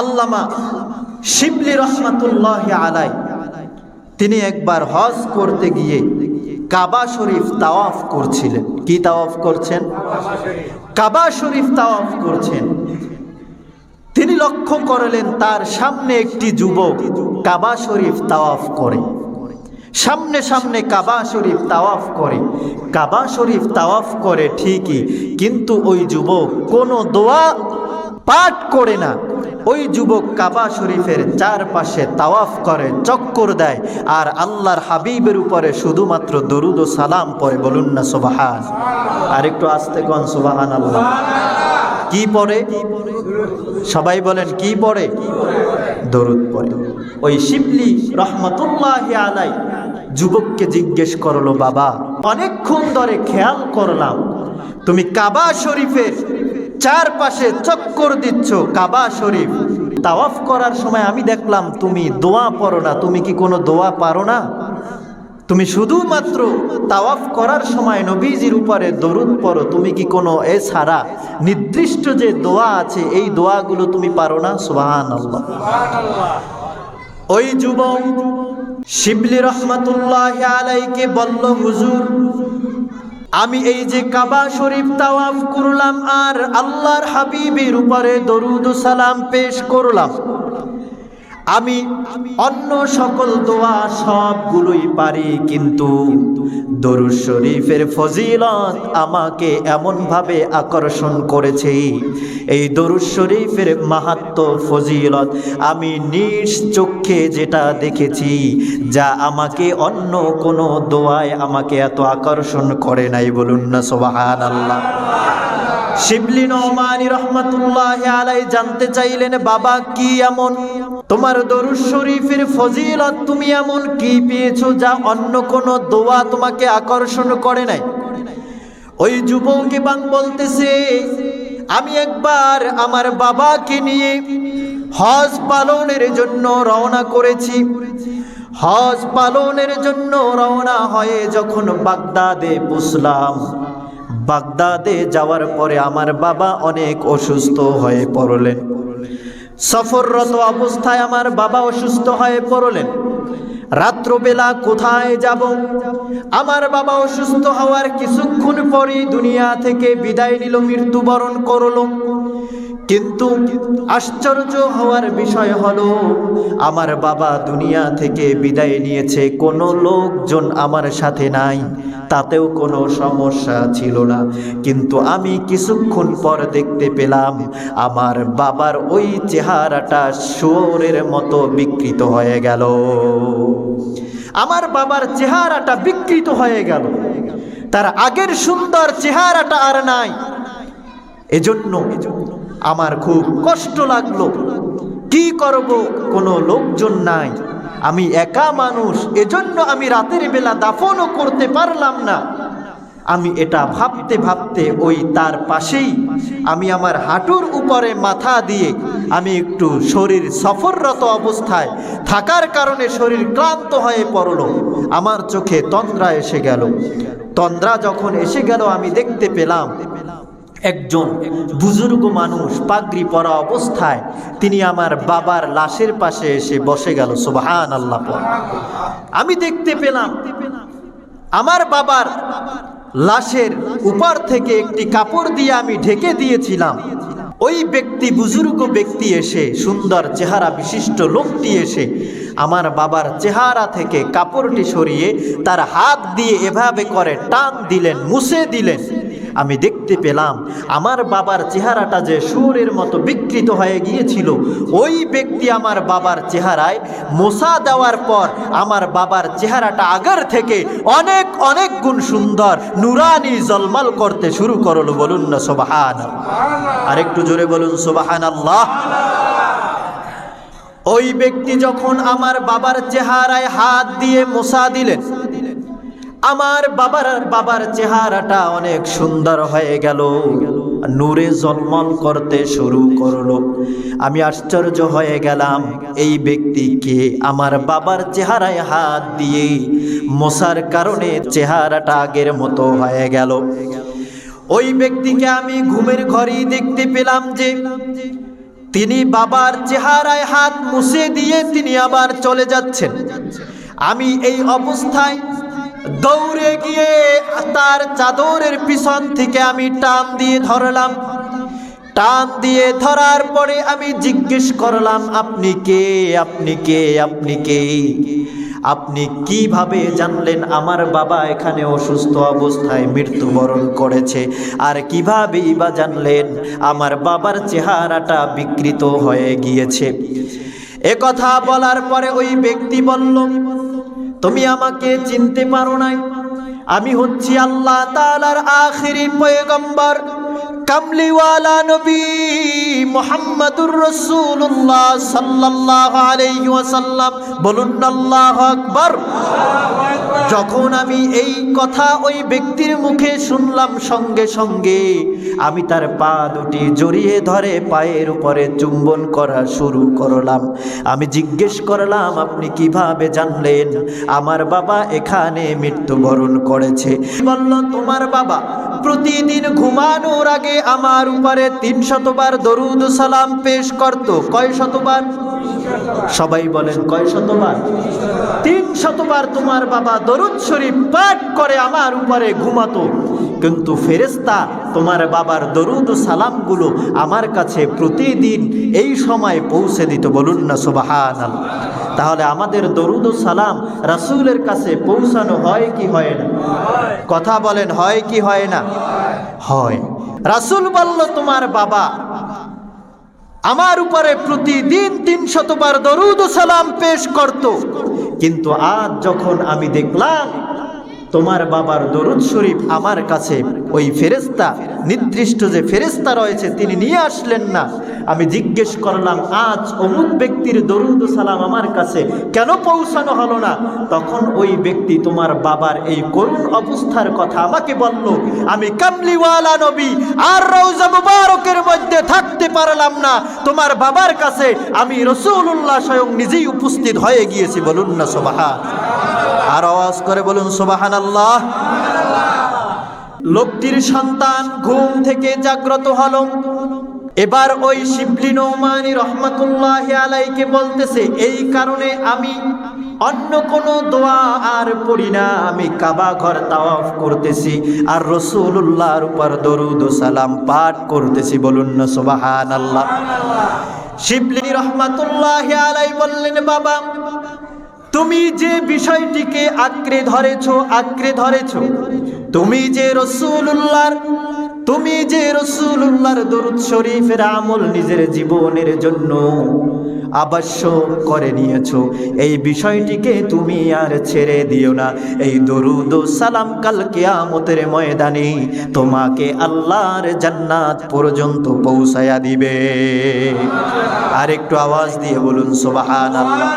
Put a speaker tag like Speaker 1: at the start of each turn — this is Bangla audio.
Speaker 1: আল্লামা শিবলি রহমাতুল্লাহ আলাই তিনি একবার হজ করতে গিয়ে কাবা শরীফ তাওয়াফ করছিলেন। কি তাওয়াফ করছেন? কাবা শরীফ তাওয়াফ করছেন। তিনি লক্ষ্য করলেন তার সামনে একটি যুবক কাবা শরীফ তাওয়াফ করে। সামনে সামনে কাবা শরীফ তাওয়াফ করে। কাবা শরীফ তাওয়াফ করে ঠিকই, কিন্তু ওই যুবক কোনো দোয়া পাঠ করে না। ওই যুবক কাবা শরীফের চারপাশে তাওয়াফ করে, চক্কর দেয় আর আল্লাহর হাবিবের উপরে শুধুমাত্র দরুদ ও সালাম পরে বলুন না, সোবাহান। আর একটু আস্তে কন সোবাহান আল্লাহ কি পড়ে? সবাই বলেন, কি পড়ে? দরুদ পড়ে। ওই শিবলি রহমতুল্লাহ আলাই যুবককে জিজ্ঞেস করল, বাবা, অনেকক্ষণ ধরে খেয়াল করলাম, তুমি কাবা শরীফের চারপাশে চক্কর দিচ্ছ কাবা শরীফ। তাওয়াফ করার সময় আমি দেখলাম তুমি দোয়া পড়ো না। তুমি কি কোনো দোয়া পারো না? তুমি শুধুমাত্র তাওয়াফ করার সময় নবীজির উপরে দরুদ পড়ো। তুমি কি কোনো এছাড়া নির্দিষ্ট যে দোয়া আছে, এই দোয়াগুলো তুমি পারো না? সুবাহান আল্লাহ ওই যুবক শিবলি রহমাতুল্লাহ আলাইকে বলল, হুজুর আমি এই যে কাবা শরীফ তাওয়াফ করলাম আর আল্লাহর হাবিবের উপরে দরুদ সালাম পেশ করলাম। আমি অন্য সকল দোয়া সবগুলোই পারি, কিন্তু দরুদ শরীফের ফজিলত আমাকে এমনভাবে আকর্ষণ করেছে। এই দরুদ শরীফের মাহাত্ম, ফজিলত আমি নিজ চোখে যেটা দেখেছি, যা আমাকে অন্য কোনো দোয়ায় আমাকে এত আকর্ষণ করে নাই, বলুন না সোবাহান আল্লাহ শিবলি নওমানি রহমাতুল্লাহ আলাই জানতে চাইলেন, বাবা, কি এমন তোমার দরুদ শরীফের ফজিলত তুমি এমন কি পেয়েছ যা অন্য কোন দোয়া তোমাকে আকর্ষণ করে নাই? ওই যুবক এবং বলতেছে, আমি একবার আমার বাবাকে নিয়ে হজ পালনের জন্য রওনা করেছি। হজ পালনের জন্য রওনা হয়ে যখন বাগদাদে পুষলাম বাগদাদে যাওয়ার পরে আমার বাবা অনেক অসুস্থ হয়ে পড়লেন। সফররত অবস্থায় আমার বাবা অসুস্থ হয়ে পড়লেন। রাত্রবেলা কোথায় যাব? আমার বাবা অসুস্থ হওয়ার কিছুক্ষণ পরেই দুনিয়া থেকে বিদায় নিল, মৃত্যুবরণ করল। কিন্তু আশ্চর্য হওয়ার বিষয় হলো, আমার বাবা দুনিয়া থেকে বিদায় নিয়েছে, কোনো লোকজন আমার সাথে নাই, তাতেও কোনো সমস্যা ছিল না। কিন্তু আমি কিছুক্ষণ পর দেখতে পেলাম, আমার বাবার ওই চেহারাটা শুয়োরের মতো বিকৃত হয়ে গেল। আমার বাবার চেহারাটা বিকৃত হয়ে গেল। তার আগের সুন্দর চেহারাটা আর নাই। এজন্য আমার খুব কষ্ট লাগল। কি করব? কোনো লোকজন নাই। আমি একা মানুষ। এজন্য আমি রাতের বেলা দাফনও করতে পারলাম না। আমি এটা ভাবতে ভাবতে ওই তার পাশেই আমি আমার হাঁটুর উপরে মাথা দিয়ে আমি একটু শরীর সফররত অবস্থায় থাকার কারণে শরীর ক্লান্ত হয়ে পড়ল। আমার চোখে তন্দ্রা এসে গেল। তন্দ্রা যখন এসে গেল, আমি দেখতে পেলাম একজন বুজুর্গ মানুষ পাগড়ি পরা অবস্থায় তিনি আমার বাবার লাশের পাশে এসে বসে গেল। সুবাহান আল্লাহ পর। আমি দেখতে পেলাম, আমার বাবার লাশের উপর থেকে একটি কাপড় দিয়ে আমি ঢেকে দিয়েছিলাম। ওই ব্যক্তি বুজুর্গ ব্যক্তি এসে, সুন্দর চেহারা বিশিষ্ট লোকটি এসে আমার বাবার চেহারা থেকে কাপড়টি সরিয়ে তার হাত দিয়ে এভাবে করে টান দিলেন, মুছে দিলেন। আমি দেখতে পেলাম, আমার বাবার চেহারাটা যে সুরের মতো বিকৃত হয়ে গিয়েছিল, ওই ব্যক্তি আমার বাবার চেহারায় মোসা দেওয়ার পর আমার বাবার চেহারাটা আগের থেকে অনেক অনেক গুণ সুন্দর, নুরানি জলমাল করতে শুরু করল, বলুন না সোবাহান আর একটু জোরে বলুন সোবাহান আল্লাহ ওই ব্যক্তি যখন আমার বাবার চেহারায় হাত দিয়ে মোসা দিলেন আমার বাবার বাবার চেহারাটা অনেক সুন্দর হয়ে গেল। নূরে জন্মল করতে শুরু করল। আমি আশ্চর্য হয়ে গেলাম, এই ব্যক্তিকে আমার বাবার চেহারায় হাত দিয়ে মশার কারণে চেহারাটা আগের মতো হয়ে গেল। ওই ব্যক্তিকে আমি ঘুমের ঘরেই দেখতে পেলাম যে তিনি বাবার চেহারায় হাত মুছে দিয়ে তিনি আবার চলে যাচ্ছেন। আমি এই অবস্থায় দৌড়ে গিয়ে তার চাদরের পিছন থেকে আমি টান দিয়ে ধরলাম। টান দিয়ে ধরার পরে আমি জিজ্ঞেস করলাম, আপনি কে? আপনি কে? আপনি কে? আপনি কীভাবে জানলেন আমার বাবা এখানে অসুস্থ অবস্থায় মৃত্যুবরণ করেছে? আর কিভাবেই বা জানলেন আমার বাবার চেহারাটা বিকৃত হয়ে গিয়েছে? এ কথা বলার পরে ওই ব্যক্তি বলল তুমি আমাকে চিনতে পারো নাই। আমি হচ্ছি আল্লাহ তালার আখিরি পয়গম্বর কামলিওয়ালা নবী। মোহাম্মদুর রসুল্লাহ সাল্লাল্লাহু আলাইহি ওয়াসাল্লাম। বলুন আল্লাহু আকবার। যখন আমি এই কথা ওই ব্যক্তির মুখে শুনলাম সঙ্গে সঙ্গে, আমি তার পা দুটি জড়িয়ে ধরে পায়ের উপরে চুম্বন করা শুরু করলাম। আমি জিজ্ঞেস করলাম, আপনি কীভাবে জানলেন? আমার বাবা এখানে মৃত্যুবরণ করেছে। বলল, তোমার বাবা প্রতিদিন ঘুমানোর আগে আমার উপরে তিন শতবার দরুদ সালাম পেশ করত। কয় শতবার? সবাই বলেন, কয় শতবার? তিন শতবার তোমার বাবা দরুদ শরীফ পাঠ করে আমার উপরে ঘুমাতো। কিন্তু ফেরেস্তা তোমার বাবার দরুদ সালামগুলো আমার কাছে প্রতিদিন এই সময় পৌঁছে দিত। বলুন না সুবাহান তাহলে আমাদের দরুদ ও সালাম রাসুলের কাছে পৌঁছানো হয় কি হয় না? কথা বলেন, হয় কি হয় না? হয়। রাসুল বলল, তোমার বাবা আমার উপরে প্রতিদিন তিন শতবার দরুদ সালাম পেশ করত। কিন্তু আজ যখন আমি দেখলাম তোমার বাবার দরুদ শরীফ আমার কাছে। ওই ফেরেস্তা নির্দিষ্ট যে ফেরেস্তা রয়েছে, তিনি নিয়ে আসলেন না। আমি জিজ্ঞেস করলাম, আজ অমুক ব্যক্তির দরুদ সালাম আমার কাছে কেন পৌঁছানো হলো না? তখন ওই ব্যক্তি তোমার বাবার এই করুণ অবস্থার কথা আমাকে বলল, আমি কামলিওয়ালা নবী, আর রৌজা মুবারকের মধ্যে থাকতে পারলাম না। তোমার বাবার কাছে আমি রসুল্লাহ স্বয়ং নিজেই উপস্থিত হয়ে গিয়েছি, বলুন না সোবাহা আর আওয়াজ করে বলুন সোবাহান আল্লাহ লোকটির সন্তান ঘুম থেকে জাগ্রত হলো। এবার ওই শিবলি নৌমানি রহমতুল্লাহ আলাইকে বলতেছে, এই কারণে আমি অন্য কোনো দোয়া আর পড়ি না। আমি কাবা ঘর তাওয়াফ করতেছি আর রসুল্লাহর উপর দরুদ সালাম পাঠ করতেছি। বলুন না সুবাহান আল্লাহ শিবলি রহমতুল্লাহ আলাই বললেন, বাবা তুমি যে বিষয়টিকে আঁকড়ে ধরেছ আঁকড়ে ধরেছ। তুমি যে রসুল্লাহর তুমি যে রসুল্লাহর দরুদ শরীফের আমল নিজের জীবনের জন্য আবশ্যক করে নিয়েছ, এই বিষয়টিকে তুমি আর ছেড়ে দিও না। এই দরুদ সালাম কাল কিয়ামতের ময়দানে তোমাকে আল্লাহর জান্নাত পর্যন্ত পৌঁছায়া দিবে। আর একটু আওয়াজ দিয়ে বলুন, সুবহানাল্লাহ।